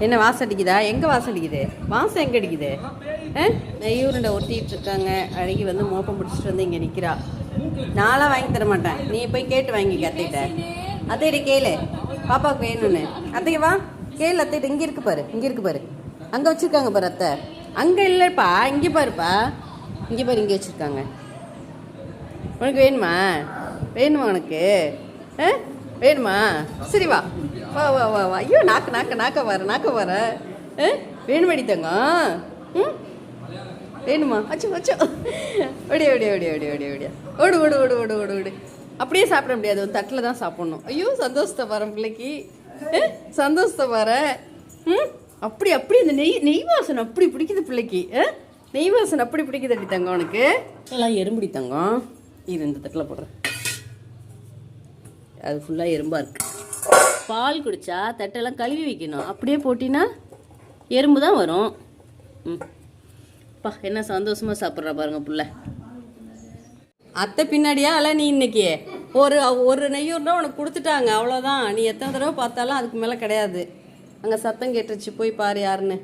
என்ன வாசம் அடிக்குதா? எங்கே வாசம் அடிக்குது? வாசம் எங்கே அடிக்குது? ஆ? நெய்யூருண்டை ஒட்டிட்டு இருக்காங்க. அழகி வந்து மோப்பம் பிடிச்சிட்டு வந்து இங்கே நிற்கிறா நானாக வாங்கி தர மாட்டேன். நீ போய் கேட்டு வாங்கிக்க அத்தைகிட்ட. அத்தைகிட்ட கேளு. பாப்பாவுக்கு வேணும்னு. அத்தைக்கு வா. கேளு அத்தைகிட்ட. இங்கே இருக்கு பாரு. இங்கே இருக்கு பாரு. அங்கே வச்சுருக்காங்க பாரு அத்தை. அங்கே இல்லைப்பா. இங்கே பாருப்பா. இங்கே பாரு இங்கே வச்சுருக்காங்க. உனக்கு வேணுமா? வேணுமா உனக்கு? ஆ? வேணுமா? சரி வா. வா வா வா வா. ஐயோ நாக்கு நாக்கு நாக்க வர நாக்க வர. வேணுமடி வேணுமாடி தங்கம்? ம்? வேணுமா? அச்சோ அச்சோ. ஓடி ஓடி ஓடி ஓடி ஓடி ஓடியா. ஓடு ஓடு ஓடு ஓடு ஓடு ஓடு. அப்படியே சாப்பிட முடியாது. ஒரு தட்டில் தான் சாப்பிட்ணும். ஐயோ சந்தோஷத்தை வரேன் பிள்ளைக்கு. சந்தோஷத்தை வர ம்? அப்படி அப்படி இந்த நெய் நெய் வாசனை அப்படி பிடிக்குது பிள்ளைக்கு. ஆ? நெய் வாசனை அப்படி பிடிக்குது அடி தங்கம் உனக்கு. எல்லாம் எறும்புடி தங்கம். இரு இந்த தட்டில் போடுறேன். அது ஃபுல்லாக எறும்பாக இருக்குது பால் குடித்தா தட்டெல்லாம் கழுவி வைக்கணும். அப்படியே போட்டினா எறும்பு தான் வரும். ம். பா என்ன சந்தோஷமாக சாப்பிட்றா பாருங்க புள்ள. அத்தை பின்னாடியா? அல்ல நீ இன்னைக்கு? ஒரு ஒரு நெய்யூர்னா உனக்கு கொடுத்துட்டாங்க. அவ்வளோதான் நீ எத்தனை தடவை பார்த்தாலும் அதுக்கு மேலே கிடையாது. அங்கே சத்தம் கேட்டுருச்சு. போய் பாரு யாருன்னு.